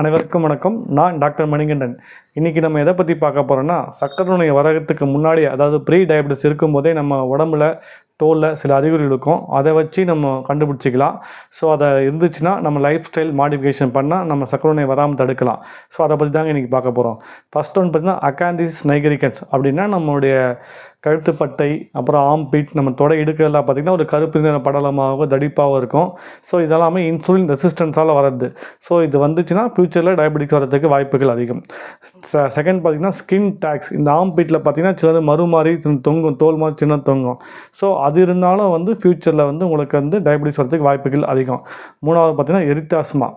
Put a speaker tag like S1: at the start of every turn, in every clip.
S1: அனைவருக்கும் வணக்கம். நான் டாக்டர் மணிகண்டன். இன்றைக்கி நம்ம எதை பற்றி பார்க்க போகிறோன்னா சக்கரை நோய் வரதுக்கு முன்னாடி அதாவது ப்ரீ டயபிட்டிஸ் இருக்கும்போதே நம்ம உடம்புல தோலில் சில அறிகுறி இருக்கும். அதை வச்சு நம்ம கண்டுபிடிச்சிக்கலாம். ஸோ அதை இருந்துச்சுன்னா நம்ம லைஃப் ஸ்டைல் மாடிஃபிகேஷன் பண்ணால் நம்ம சக்கரை நோய் வராமல் தடுக்கலாம். ஸோ அதை பற்றி தாங்க இன்றைக்கி பார்க்க போகிறோம் ஃபஸ்ட் ஒன்று பார்த்தீங்கன்னா அக்காண்டிஸ் நைகரிகன்ஸ் அப்படின்னா நம்மளுடைய கழுத்துப்பட்டை அப்புறம் ஆம் பீட் நம்ம தொடை இடுக்கெல்லாம் பார்த்திங்கன்னா ஒரு கருப்பு நிற படலமாகவும் தடிப்பாகவும் இருக்கும். ஸோ இதெல்லாமே இன்சுலின் ரெசிஸ்டன்ஸால் வரது ஸோ இது வந்துச்சுன்னா ஃப்யூச்சரில் டயபெட்டிக்ஸ் வரதுக்கு வாய்ப்புகள் அதிகம். செகண்ட் பார்த்திங்கன்னா ஸ்கின் டேக்ஸ் இந்த ஆம் பீட்டில் பார்த்திங்கன்னா சிலது மறு மாதிரி சின்ன தொங்கும் தோல் மாதிரி சின்ன தொங்கும். ஸோ அது இருந்தாலும் வந்து ஃப்யூச்சரில் வந்து உங்களுக்கு வந்து டயபெட்டிக்ஸ் வரதுக்கு வாய்ப்புகள் அதிகம். மூணாவது பார்த்திங்கன்னா எரிட்டாஸ்மா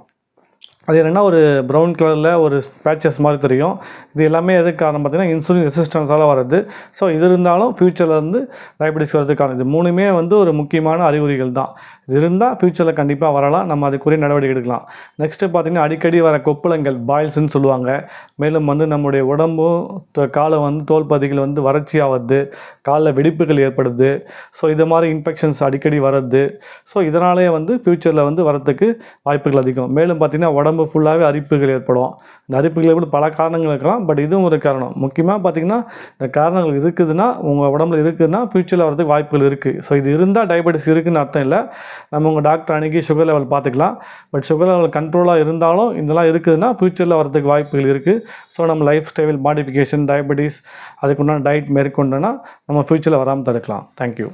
S1: அது என்னென்னா ஒரு ப்ரௌன் கலரில் ஒரு பேச்சஸ் மாதிரி தெரியும். இது எல்லாமே எதுக்கு காரணம் பார்த்திங்கன்னா இன்சுலின் ரெசிஸ்டன்ஸால் வருது ஸோ இது இருந்தாலும் ஃப்யூச்சரில் வந்து டயபெட்டிஸ் வரதுக்கான இது மூணுமே வந்து ஒரு முக்கியமான அறிகுறிகள் தான். இது இருந்தால் ஃப்யூச்சரில் கண்டிப்பாக வரலாம். நம்ம அதுக்குரிய நடவடிக்கை எடுக்கலாம். நெக்ஸ்ட்டு பார்த்திங்கன்னா அடிக்கடி வர கொப்பளங்கள் பாயில்ஸ்ன்னு சொல்லுவாங்க. மேலும் வந்து நம்முடைய உடம்பும் காலை வந்து தோல் பகுதிகள் வந்து வறட்சி ஆகுது காலில் வெடிப்புகள் ஏற்படுது. ஸோ இது மாதிரி இன்ஃபெக்ஷன்ஸ் அடிக்கடி வர்றது. ஸோ இதனாலே வந்து ஃப்யூச்சரில் வந்து வரத்துக்கு வாய்ப்புகள் அதிகம். மேலும் பார்த்திங்கன்னா உடம்பு ஃபுல்லாகவே அரிப்புகள் ஏற்படும். இந்த அரிப்புகள் கூட பல காரணங்கள் இருக்கலாம். பட் இதுவும் ஒரு காரணம். முக்கியமாக பார்த்திங்கன்னா இந்த காரணங்கள் இருக்குதுன்னா உங்கள் உடம்புல இருக்குதுன்னா ஃப்யூச்சரில் வரதுக்கு வாய்ப்புகள் இருக்குது ஸோ இது இருந்தால் டயபெட்டிஸ் இருக்குதுன்னு அர்த்தம் இல்லை. நம்ம உங்கள் டாக்டர் அணுகி சுகர் லெவல் பார்த்துக்கலாம் பட் சுகர் லெவல் கண்ட்ரோலாக இருந்தாலும் இதெல்லாம் இருக்குதுன்னா ஃப்யூச்சரில் வரதுக்கு வாய்ப்புகள் இருக்குது ஸோ நம்ம லைஃப் ஸ்டைல் மாடிஃபிகேஷன் டயபெட்டிஸ் அதுக்குண்டான டயட் மேற்கொண்டோன்னா நம்ம ஃப்யூச்சரில் வராமல் தடுக்கலாம். தேங்க்யூ